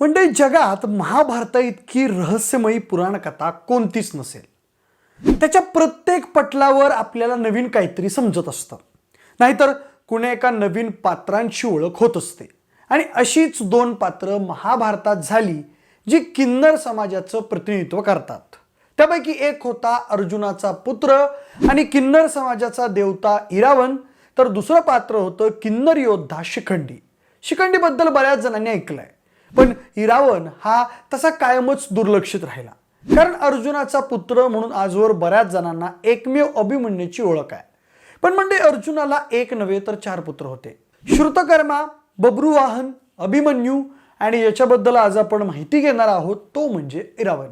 म्हणजे जगात महाभारता इतकी रहस्यमयी पुराणकथा कोणतीच नसेल. त्याच्या प्रत्येक पटलावर आपल्याला नवीन काहीतरी समजत असतं. नाहीतर कुण्या एका नवीन पात्रांची ओळख होत असते. आणि अशीच दोन पात्र महाभारतात झाली जी किन्नर समाजाचं प्रतिनिधित्व करतात. त्यापैकी एक होता अर्जुनाचा पुत्र आणि किन्नर समाजाचा देवता इरावण तर दुसरं पात्र होतं किन्नर योद्धा शिखंडी. शिखंडीबद्दल बऱ्याच जणांनी ऐकलंय. पण इरावण हा तसा कायमच दुर्लक्षित राहिला. कारण अर्जुनाचा पुत्र म्हणून आजवर बऱ्याच जणांना एकमेव अभिमन्यूची ओळख आहे. पण म्हणजे अर्जुनाला एक नव्हे तर चार पुत्र होते. श्रुतकर्मा बब्रुवाहन अभिमन्यू आणि याच्याबद्दल आज आपण माहिती घेणार आहोत तो म्हणजे इरावण.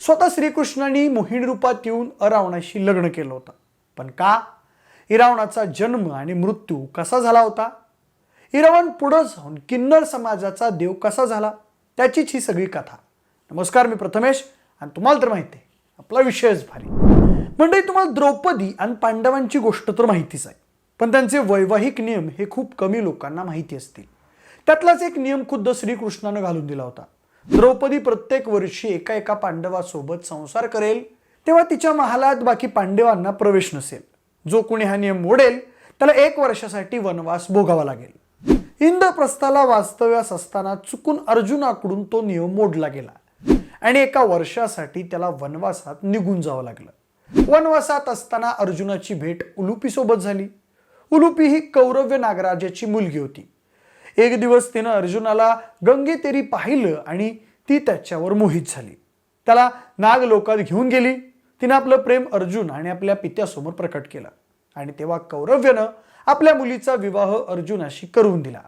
स्वतः श्रीकृष्णाने मोहिनी रूपात येऊन अरावणाशी लग्न केलं होतं. पण का? इरावणाचा जन्म आणि मृत्यू कसा झाला होता? हिरवण पुढं जाऊन किन्नर समाजाचा देव कसा झाला त्याचीच ही सगळी कथा. नमस्कार मी प्रथमेश आणि तुम्हाला तर माहिती आहे आपला विषयच भारी. म्हणजे तुम्हाला द्रौपदी आणि पांडवांची गोष्ट तर माहितीच आहे पण त्यांचे वैवाहिक नियम हे खूप कमी लोकांना माहिती असतील. त्यातलाच एक नियम खुद्द श्रीकृष्णानं घालून दिला होता. द्रौपदी प्रत्येक वर्षी एका एका पांडवासोबत संसार करेल तेव्हा तिच्या महालात बाकी पांडवांना प्रवेश नसेल. जो कोणी हा नियम मोडेल त्याला एक वर्षासाठी वनवास भोगावा लागेल. इंद्रप्रस्थाला वास्तव्यास असताना चुकून अर्जुनाकडून तो नियम मोडला गेला. आणि एका वर्षासाठी त्याला वनवासात निघून जावं लागलं. वनवासात असताना अर्जुनाची भेट उलुपीसोबत झाली. उलुपी ही कौरव्य नागराजाची मुलगी होती. एक दिवस तिनं अर्जुनाला गंगेतेरी पाहिलं आणि ती त्याच्यावर मोहित झाली. त्याला नाग लोकात घेऊन गेली. तिनं आपलं प्रेम अर्जुन आणि आपल्या पित्यासमोर प्रकट केलं. आणि तेव्हा कौरव्यानं आपल्या मुलीचा विवाह अर्जुनाशी करून दिला.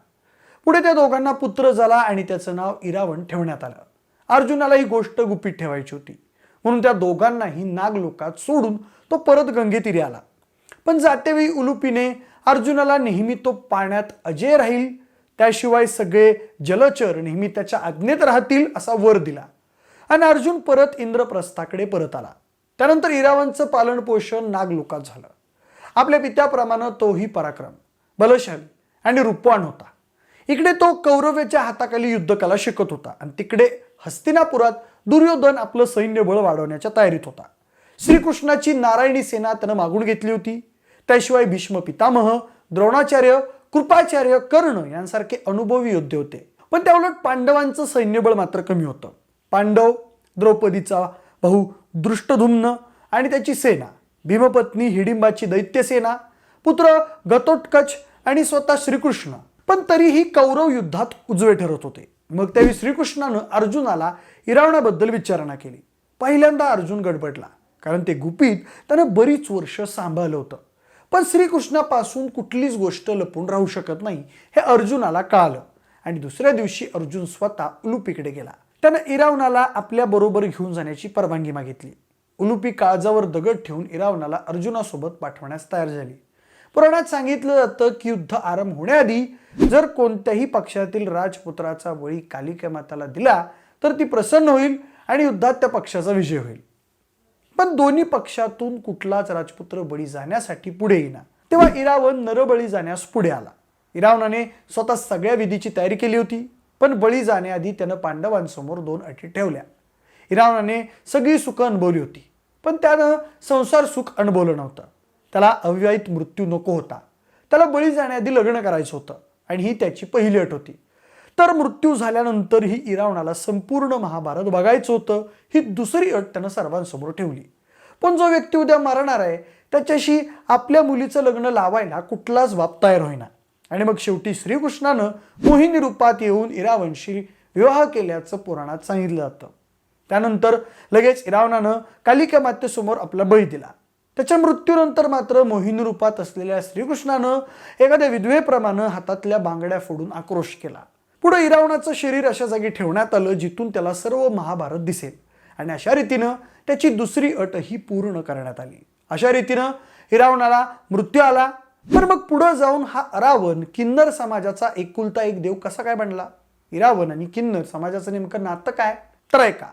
पुढे त्या दोघांना पुत्र झाला आणि त्याचं नाव इरावण ठेवण्यात आलं. अर्जुनाला ही गोष्ट गुपित ठेवायची होती. म्हणून त्या दोघांनाही नागलोकात सोडून तो परत गंगेतीरी आला. पण जातेवेळी उलुपीने अर्जुनाला नेहमी तो पाण्यात अजय राहील. त्याशिवाय सगळे जलचर नेहमी त्याच्या आज्ञेत राहतील असा वर दिला. आणि अर्जुन परत इंद्रप्रस्थाकडे परत आला. त्यानंतर इरावणचं पालन पोषण नागलोकात झालं. आपल्या पित्याप्रमाणे तोही पराक्रम. बलशाली आणि रूपवान होता. इकडे तो कौरवेच्या हाताखाली युद्धकला शिकत होता आणि तिकडे हस्तिनापुरात दुर्योधन आपलं सैन्यबळ वाढवण्याच्या तयारीत होता. श्रीकृष्णाची नारायणी सेना त्यानं मागून घेतली होती. त्याशिवाय भीष्म पितामह द्रोणाचार्य कृपाचार्य कर्ण यांसारखे अनुभवी योद्धे होते. पण त्याउलट पांडवांचं सैन्यबळ मात्र कमी होतं. पांडव द्रौपदीचा भाऊ दृष्टधुम्न आणि त्याची सेना भीमपत्नी हिडिंबाची दैत्यसेना पुत्र गतोत्कच आणि स्वतः श्रीकृष्ण. पण तरीही कौरव युद्धात उजवे ठरत होते. मग त्यावेळी श्रीकृष्णानं अर्जुनाला इरावणाबद्दल विचारणा केली. पहिल्यांदा अर्जुन गडबडला कारण ते गुपित त्यानं बरीच वर्ष सांभाळलं होतं. पण श्रीकृष्णापासून कुठलीच गोष्ट लपून राहू शकत नाही हे अर्जुनाला कळालं. आणि दुसऱ्या दिवशी अर्जुन स्वतः उलुपीकडे गेला. त्यानं इरावणाला आपल्या बरोबर घेऊन जाण्याची परवानगी मागितली. उलुपी काळजावर दगड ठेवून इरावणाला अर्जुनासोबत पाठवण्यास तयार झाली. पुराणात सांगितलं जातं की युद्ध आरंभ होण्याआधी जर कोणत्याही पक्षातील राजपुत्राचा बळी कालिका माताला दिला तर ती प्रसन्न होईल आणि युद्धात त्या पक्षाचा विजय होईल. पण दोन्ही पक्षातून कुठलाच राजपुत्र बळी जाण्यासाठी पुढे येईना. तेव्हा इरावण नरबळी जाण्यास पुढे आला. इरावणाने स्वतः सगळ्या विधीची तयारी केली होती पण बळी जाण्याआधी त्यानं पांडवांसमोर दोन अटी ठेवल्या. इरावणाने सगळी सुखं अनुभवली होती पण त्यानं संसार सुख अनुभवलं नव्हतं. त्याला अविवाहित मृत्यू नको होता. त्याला बळी जाण्याआधी लग्न करायचं होतं आणि ही त्याची पहिली अट होती. तर मृत्यू झाल्यानंतर ही इरावणाला संपूर्ण महाभारत बघायचं होतं. ही दुसरी अट त्यानं सर्वांसमोर ठेवली. पण जो व्यक्ती उद्या मरणार आहे त्याच्याशी आपल्या मुलीचं लग्न लावायला कुठलाच बाप तयार होईना. आणि मग शेवटी श्रीकृष्णानं मोहिनी रूपात येऊन इरावणशी विवाह केल्याचं पुराणात सांगितलं जातं. त्यानंतर लगेच इरावणानं कालिका मातेसमोर आपला बळी दिला. त्याच्या मृत्यूनंतर मात्र मोहिनी रूपात असलेल्या श्रीकृष्णानं एखाद्या विधवेप्रमाणे हातातल्या बांगड्या फोडून आक्रोश केला. पुढे इरावणाचं शरीर अशा जागी ठेवण्यात आलं जिथून त्याला सर्व महाभारत दिसेल. आणि अशा रीतीनं त्याची दुसरी अटही पूर्ण करण्यात आली. अशा रीतीनं हिरावणाला मृत्यू आला. तर मग पुढं जाऊन हा अरावण किन्नर समाजाचा एकुलता एक देव कसा काय बनला? इरावण आणि किन्नर समाजाचं नेमकं नातं काय? तर ऐका.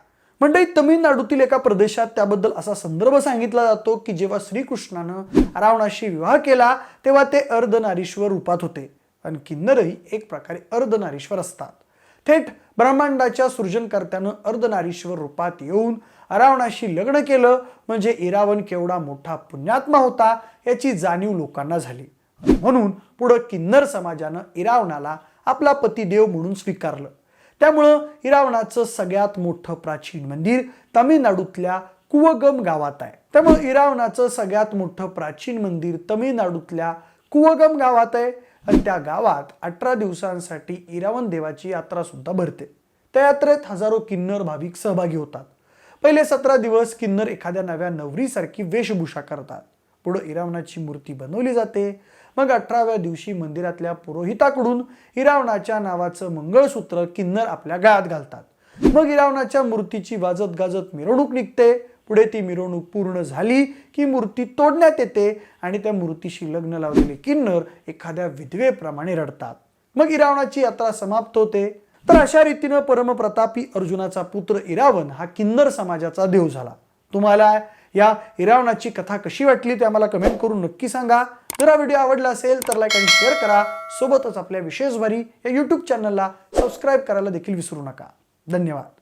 मंडळी तमिळनाडूतील एका प्रदेशात त्याबद्दल असा संदर्भ सांगितला जातो की जेव्हा श्रीकृष्णानं रावणाशी विवाह केला तेव्हा ते अर्धनारीश्वर रूपात होते आणि किन्नरही एक प्रकारे अर्धनारीश्वर असतात. थेट ब्रह्मांडाच्या सृजनकर्त्यानं अर्धनारीश्वर रूपात येऊन अरावणाशी लग्न केलं म्हणजे इरावण केवढा मोठा पुण्यात्मा होता याची जाणीव लोकांना झाली. म्हणून पुढं किन्नर समाजानं इरावणाला आपला पतिदेव म्हणून स्वीकारलं. त्यामुळं इरावणाचं सगळ्यात मोठं प्राचीन मंदिर तामिळनाडूतल्या कुवगम गावात आहे. त्यामुळे इरावणाचं सगळ्यात मोठं प्राचीन मंदिर तमिळनाडूतल्या कुवगम गावात आहे आणि त्या गावात अठरा दिवसांसाठी इरावण देवाची यात्रा सुद्धा भरते. त्या यात्रेत हजारो किन्नर भाविक सहभागी होतात. पहिले सतरा दिवस किन्नर एखाद्या नव्या नवरीसारखी वेशभूषा करतात. पुढं इरावणाची मूर्ती बनवली जाते. मग अठराव्या दिवशी मंदिरातल्या पुरोहिताकडून इरावणाच्या नावाचं मंगळसूत्र किन्नर आपल्या गळ्यात घालतात. मग इरावणाच्या मूर्तीची वाजत गाजत मिरवणूक निघते. पुढे ती मिरवणूक पूर्ण झाली की मूर्ती तोडण्यात येते आणि त्या मूर्तीशी लग्न लावलेले किन्नर एखाद्या विधवेप्रमाणे रडतात. मग इरावणाची यात्रा समाप्त होते. तर अशा रीतीनं परमप्रतापी अर्जुनाचा पुत्र इरावण हा किन्नर समाजाचा देव झाला. तुम्हाला या इरावणाची कथा कशी वाटली ते आम्हाला कमेंट करून नक्की सांगा. जर हा व्हिडिओ आवडला असेल तर लाईक आणि शेअर करा. सोबतच आपल्या विशेषवारी या यूट्यूब चॅनलला सबस्क्राईब करायला देखील विसरू नका. धन्यवाद.